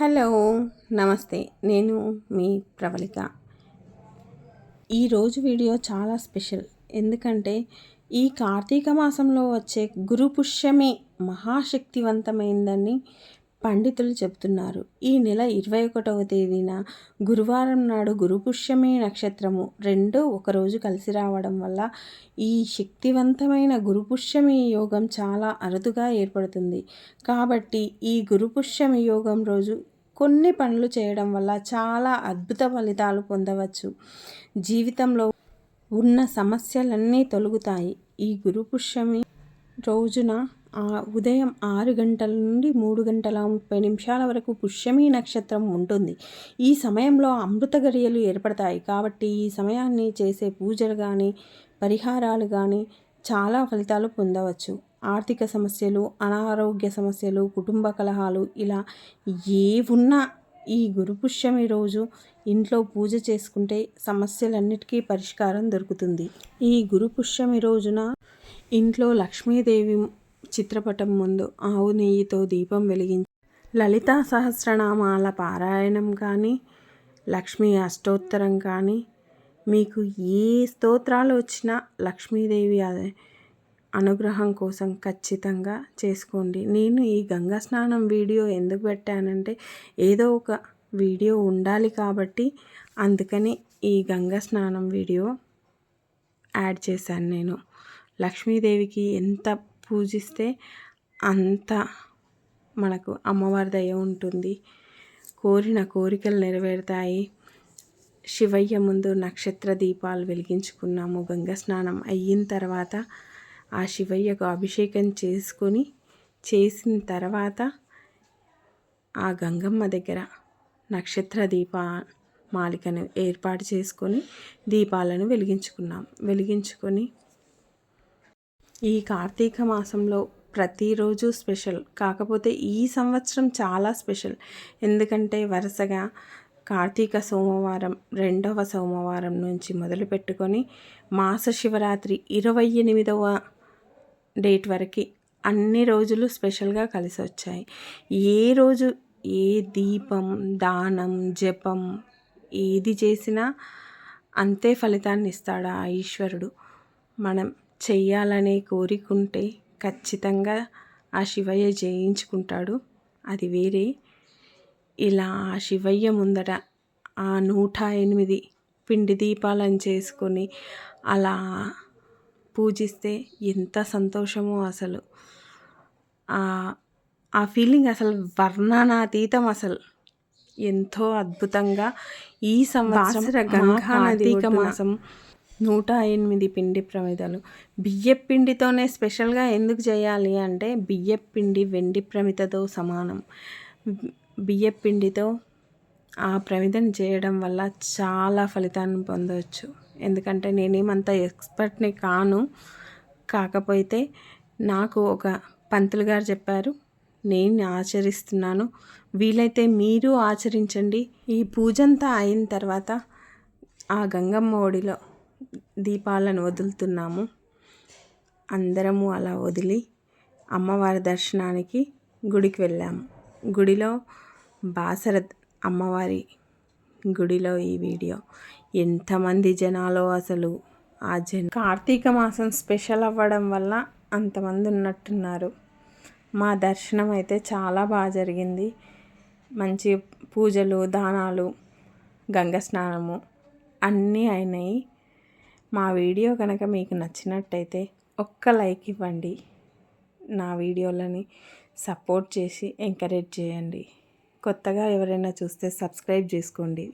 Hello నమస్తే. నేను మీ ప్రవళిక. ఈరోజు వీడియో చాలా స్పెషల్. ఎందుకంటే ఈ కార్తీక మాసంలో వచ్చే గురు పుష్యమే మహాశక్తివంతమైందని పండితులు చెబుతున్నారు. ఈ నెల ఇరవై ఒకటవ తేదీన గురువారం నాడు గురుపుష్యమి నక్షత్రము రెండో ఒకరోజు కలిసి రావడం వల్ల ఈ శక్తివంతమైన గురుపుష్యమి యోగం చాలా అరుదుగా ఏర్పడుతుంది. కాబట్టి ఈ గురుపుష్యమి యోగం రోజు కొన్ని పనులు చేయడం వల్ల చాలా అద్భుత ఫలితాలు పొందవచ్చు. జీవితంలో ఉన్న సమస్యలన్నీ తొలగుతాయి. ఈ గురుపుష్యమి రోజున ఉదయం ఆరు గంటల నుండి మూడు గంటల ముప్పై నిమిషాల వరకు పుష్యమి నక్షత్రం ఉంటుంది. ఈ సమయంలో అమృత గడియలు ఏర్పడతాయి. కాబట్టి ఈ సమయాన్ని చేసే పూజలు కానీ పరిహారాలు కానీ చాలా ఫలితాలు పొందవచ్చు. ఆర్థిక సమస్యలు అనారోగ్య సమస్యలు కుటుంబ కలహాలు ఇలా ఏ ఉన్నా ఈ గురుపుష్యమి రోజు ఇంట్లో పూజ చేసుకుంటే సమస్యలన్నిటికీ పరిష్కారం దొరుకుతుంది. ఈ గురుపుష్యమి రోజున ఇంట్లో లక్ష్మీదేవి చిత్రపటం ముందు ఆవు నెయ్యితో దీపం వెలిగించి లలితా సహస్రనామాల పారాయణం కానీ లక్ష్మీ అష్టోత్తరం కానీ మీకు ఏ స్తోత్రాలు వచ్చినా లక్ష్మీదేవి అనుగ్రహం కోసం ఖచ్చితంగా చేసుకోండి. నేను ఈ గంగా స్నానం వీడియో ఎందుకు పెట్టానంటే ఏదో ఒక వీడియో ఉండాలి కాబట్టి అందుకని ఈ గంగా స్నానం వీడియో యాడ్ చేశాను నేను. లక్ష్మీదేవికి ఎంత పూజిస్తే అంత మనకు అమ్మవారి దయ ఉంటుంది. కోరిన కోరికలు నెరవేరుతాయి. శివయ్య ముందు నక్షత్ర దీపాలు వెలిగించుకున్నాము. గంగా స్నానం అయిన తర్వాత ఆ శివయ్యకు అభిషేకం చేసుకొని చేసిన తర్వాత ఆ గంగమ్మ దగ్గర నక్షత్ర దీప మాలికను ఏర్పాటు చేసుకొని దీపాలను వెలిగించుకున్నాం. వెలిగించుకొని ఈ కార్తీక మాసంలో ప్రతిరోజు స్పెషల్. కాకపోతే ఈ సంవత్సరం చాలా స్పెషల్. ఎందుకంటే వరుసగా కార్తీక సోమవారం రెండవ సోమవారం నుంచి మొదలు పెట్టుకొని మాస శివరాత్రి ఇరవై ఎనిమిదవ డేట్ వరకు అన్ని రోజులు స్పెషల్గా కలిసి వచ్చాయి. ఏ రోజు ఏ దీపం దానం జపం ఏది చేసినా అంతే ఫలితాన్ని ఇస్తాడు ఆ ఈశ్వరుడు. మనం చెయ్యాలనే కోరికుంటే ఖచ్చితంగా ఆ శివయ్య జయించుకుంటాడు. అది వేరే. ఇలా ఆ శివయ్య ముందట ఆ నూట ఎనిమిది పిండి దీపాలను చేసుకొని అలా పూజిస్తే ఎంత సంతోషమో అసలు. ఆ ఫీలింగ్ అసలు వర్ణనాతీతం అసలు. ఎంతో అద్భుతంగా ఈ సంవత్సరం గంగా మాసం నూట ఎనిమిది పిండి ప్రమిదలు. బియ్యం పిండితోనే స్పెషల్గా ఎందుకు చేయాలి అంటే బియ్యం పిండి వెండి ప్రమితతో సమానం. బియ్యం పిండితో ఆ ప్రమిదను చేయడం వల్ల చాలా ఫలితాన్ని పొందవచ్చు ఎందుకంటే నేనేమంత ఎక్స్పర్ట్ని కాను. కాకపోతే నాకు ఒక పంతులు గారు చెప్పారు నేను ఆచరిస్తున్నాను. వీలైతే మీరు ఆచరించండి. ఈ పూజంతా అయిన తర్వాత ఆ గంగమ్మ ఒడిలో దీపాలను వదులుతున్నాము. అందరము అలా వదిలి అమ్మవారి దర్శనానికి గుడికి వెళ్ళాము. గుడిలో బాసర అమ్మవారి గుడిలో ఈ వీడియో. ఎంతమంది జనాలు అసలు ఆ జన కార్తీక మాసం స్పెషల్ అవ్వడం వల్ల అంతమంది ఉన్నట్టున్నారు. మా దర్శనం అయితే చాలా బాగా జరిగింది. మంచి పూజలు దానాలు గంగ స్నానము అన్నీ అయినాయి. మా వీడియో కనుక మీకు నచ్చినట్టయితే ఒక్క లైక్ ఇవ్వండి. నా వీడియోలని సపోర్ట్ చేసి ఎంకరేజ్ చేయండి. కొత్తగా ఎవరైనా చూస్తే సబ్స్క్రైబ్ చేసుకోండి.